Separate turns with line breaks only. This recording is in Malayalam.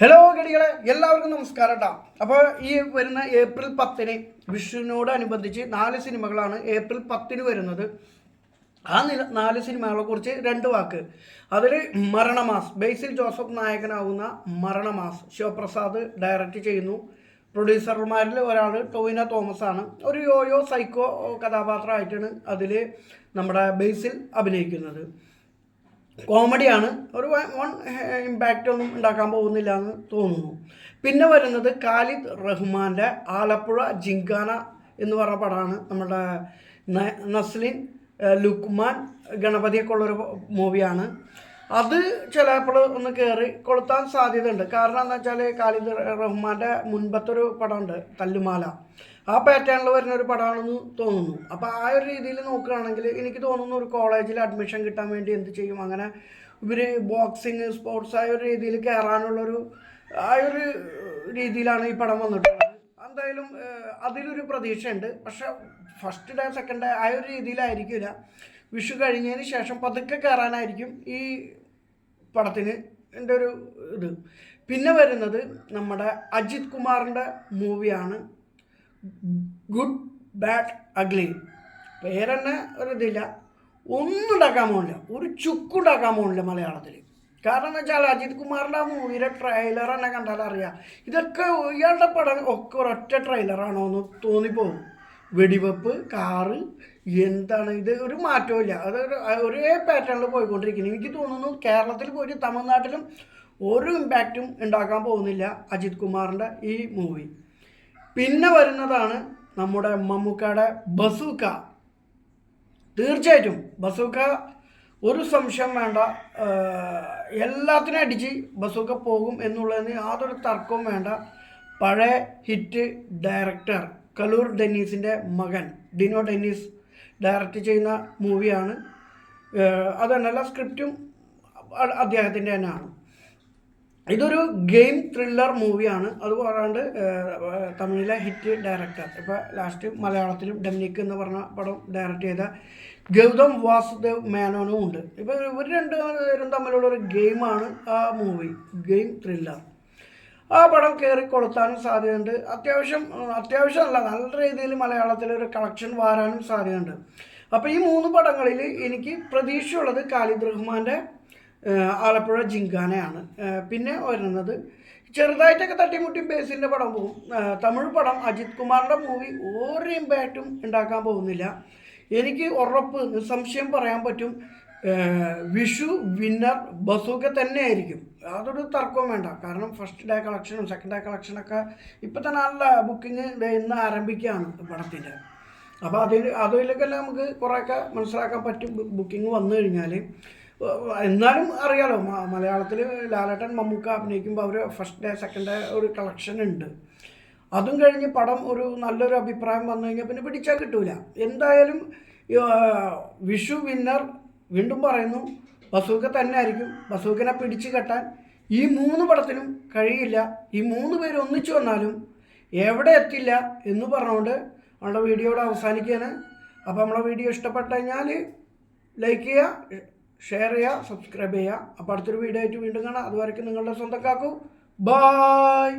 ഹലോ ഗടികളെ എല്ലാവർക്കും നമസ്കാരം കേട്ടോ അപ്പോൾ ഈ വരുന്ന ഏപ്രിൽ പത്തിന് വിഷുവിനോടനുബന്ധിച്ച് നാല് സിനിമകളാണ് ഏപ്രിൽ പത്തിന് വരുന്നത്. ആ നില നാല് സിനിമകളെ കുറിച്ച് രണ്ട് വാക്ക്. അതിൽ മരണമാസ് ബേസിൽ ജോസഫ് നായകനാവുന്ന മരണമാസ് ശിവപ്രസാദ് ഡയറക്റ്റ് ചെയ്യുന്നു. പ്രൊഡ്യൂസർമാരിൽ ഒരാൾ ടോവിന തോമസ് ആണ് ഒരു യോയോ സൈക്കോ കഥാപാത്രമായിട്ടാണ് അതിൽ നമ്മുടെ ബേസിൽ അഭിനയിക്കുന്നത്. കോമഡിയാണ്. ഒരു വൺ ഇമ്പാക്റ്റ് ഒന്നും ഉണ്ടാക്കാൻ പോകുന്നില്ല എന്ന് തോന്നുന്നു. പിന്നെ വരുന്നത് ഖാലിദ് റഹ്മാന്റെ ആലപ്പുഴ ജിങ്കാന എന്ന് പറഞ്ഞ പടമാണ്. നമ്മുടെ നസ്ലിൻ ലുക്മാൻ ഗണപതിയൊക്കെ ഉള്ളൊരു മൂവിയാണ് അത് ചിലപ്പോൾ ഒന്ന് കയറി കൊളുത്താൻ സാധ്യതയുണ്ട്. കാരണം എന്താ വെച്ചാൽ ഖാലിദ് റഹ്മാന്റെ മുൻപത്തെ ഒരു പടമുണ്ട് തല്ലുമാല. ആ പാറ്റേണിൽ വരുന്ന ഒരു പടമാണെന്ന് തോന്നുന്നു. അപ്പോൾ ആ ഒരു രീതിയിൽ നോക്കുകയാണെങ്കിൽ എനിക്ക് തോന്നുന്നു ഒരു കോളേജിൽ അഡ്മിഷൻ കിട്ടാൻ വേണ്ടി എന്ത് ചെയ്യും? അങ്ങനെ ഇവർ ബോക്സിങ് സ്പോർട്സ് ആയ ഒരു രീതിയിൽ കയറാനുള്ളൊരു ആ ഒരു രീതിയിലാണ് ഈ പടം വന്നിട്ടുള്ളത്. എന്തായാലും അതിലൊരു പ്രതീക്ഷയുണ്ട്. പക്ഷേ ഫസ്റ്റ് ഡേ സെക്കൻഡ് ഡേ ആ ഒരു രീതിയിലായിരിക്കില്ല. വിഷു കഴിഞ്ഞതിന് ശേഷം പതുക്കെ കയറാനായിരിക്കും ഈ പടത്തിന് എന്റെ ഒരു ഇത്. പിന്നെ വരുന്നത് നമ്മുടെ അജിത് കുമാറിന്റെ മൂവിയാണ് ഗുഡ് ബാഡ് അഗ്ലി. പേരെന്നെ ഒരു ഇതില്ല. ഒന്നും ഉണ്ടാക്കാൻ പോകില്ല ഒരു ചുക്കുണ്ടാക്കാൻ പോകില്ല മലയാളത്തിൽ. കാരണം എന്ന് വെച്ചാൽ അജിത് കുമാറിന്റെ ആ മൂവിയുടെ ട്രെയിലർ തന്നെ കണ്ടാൽ അറിയാം ഇതൊക്കെ ഇയാളുടെ പടം ഒക്കെ ഒരൊറ്റ ട്രെയിലറാണോ എന്ന് തോന്നിപ്പോകും. വെടിവെപ്പ് കാറ് എന്താണ്? ഇത് ഒരു മാറ്റവും അത് ഒരു- പാറ്റേണിൽ പോയിക്കൊണ്ടിരിക്കുന്നു. എനിക്ക് തോന്നുന്നു കേരളത്തിൽ പോയിട്ട് തമിഴ്നാട്ടിലും ഒരു ഇമ്പാക്റ്റും ഉണ്ടാക്കാൻ പോകുന്നില്ല അജിത് കുമാറിന്റെ ഈ മൂവി പിന്നെ വരുന്നതാണ് നമ്മുടെ മമ്മൂക്കയുടെ ബസൂക്ക. തീർച്ചയായിട്ടും ബസൂക്ക ഒരു സംശയം വേണ്ട. എല്ലാത്തിനും അടിച്ച് ബസൂക്ക പോകും എന്നുള്ളതിന് യാതൊരു തർക്കവും വേണ്ട. പഴയ ഹിറ്റ് ഡയറക്ടർ കലൂർ ഡെന്നീസിന്റെ മകൻ ഡിനോ ഡെന്നീസ് ഡയറക്റ്റ് ചെയ്യുന്ന മൂവിയാണ്. അത് തന്നെയല്ല സ്ക്രിപ്റ്റും അദ്ദേഹത്തിന്റെ തന്നെയാണ്. ഇതൊരു ഗെയിം ത്രില്ലർ മൂവിയാണ്. അത് പറയാണ്ട് തമിഴിലെ ഹിറ്റ് ഡയറക്ടർ. ഇപ്പോൾ ലാസ്റ്റ് മലയാളത്തിലും ഡെമിനിക് എന്ന് പറഞ്ഞ പടം ഡയറക്റ്റ് ചെയ്ത ഗൗതം വാസുദേവ് മേനോനും ഉണ്ട് ഇപ്പോൾ ഇവർ രണ്ടുപേരും തമ്മിലുള്ള ഒരു ഗെയിമാണ് ആ മൂവി ഗെയിം ത്രില്ലർ. ആ പടം കയറി കൊളുത്താനും സാധ്യതയുണ്ട്. അത്യാവശ്യം അത്യാവശ്യം അല്ല നല്ല രീതിയിൽ മലയാളത്തിൽ ഒരു കളക്ഷൻ വാരാനും സാധ്യതയുണ്ട്. അപ്പോൾ ഈ മൂന്ന് പടങ്ങളിൽ എനിക്ക് പ്രതീക്ഷയുള്ളത് കാലിദ് റഹ്മാന്റെ ആലപ്പുഴ ജിങ്കാനയാണ്. പിന്നെ വരുന്നത് ചെറുതായിട്ടൊക്കെ തട്ടിമുട്ടി ബേസിന്റെ പടം പോകും. തമിഴ് പടം അജിത് കുമാറിന്റെ മൂവി ഒരു ഇമ്പാക്റ്റും ഉണ്ടാക്കാൻ പോകുന്നില്ല. എനിക്ക് ഉറപ്പ് നിസ്സംശയം പറയാൻ പറ്റും വിഷു വിന്നർ ബസൂക്ക തന്നെ ആയിരിക്കും യാതൊരു തർക്കവും വേണ്ട. കാരണം ഫസ്റ്റ് ഡേ കളക്ഷനും സെക്കൻഡ് ഡേ കളക്ഷനൊക്കെ ഇപ്പം തന്നെ നല്ല ബുക്കിംഗ് ഇന്ന് ആരംഭിക്കുകയാണ് പടത്തിന്റെ. അപ്പോൾ അതിൽ അതിലൊക്കെ നമുക്ക് കുറേയൊക്കെ മനസ്സിലാക്കാൻ പറ്റും ബുക്കിംഗ് വന്നു കഴിഞ്ഞാൽ എന്നാലും അറിയാലോ മലയാളത്തിൽ ലാലേട്ടൻ മമ്മൂക്ക അഭിനയിക്കുമ്പോൾ അവർ ഫസ്റ്റ് ഡേ സെക്കൻഡ് ഡേ ഒരു കളക്ഷൻ ഉണ്ട്. അതും കഴിഞ്ഞ് പടം ഒരു നല്ലൊരു അഭിപ്രായം വന്നു കഴിഞ്ഞാൽ പിന്നെ പിടിച്ചാൽ കിട്ടൂല. എന്തായാലും വിഷു വിന്നർ വീണ്ടും പറയുന്നു. ബസൂക്ക തന്നെ ആയിരിക്കും. ബസൂക്കിനെ പിടിച്ചു കെട്ടാൻ ഈ മൂന്ന് പടത്തിനും കഴിയില്ല. ഈ മൂന്ന് പേര് ഒന്നിച്ചു വന്നാലും എവിടെ എത്തില്ല എന്ന് പറഞ്ഞുകൊണ്ട് നമ്മുടെ വീഡിയോ ഇവിടെ അവസാനിക്കുകയാണ്. അപ്പോൾ നമ്മളെ വീഡിയോ ഇഷ്ടപ്പെട്ട് കഴിഞ്ഞാൽ ലൈക്ക് ചെയ്യുക ഷെയർ ചെയ്യുക സബ്സ്ക്രൈബ് ചെയ്യുക. അപ്പോൾ അടുത്തൊരു വീഡിയോ ആയിട്ട് വീണ്ടും കാണാം. അതുവരയ്ക്കും നിങ്ങളുടെ സ്വന്തക്കാക്കൂ ബായ്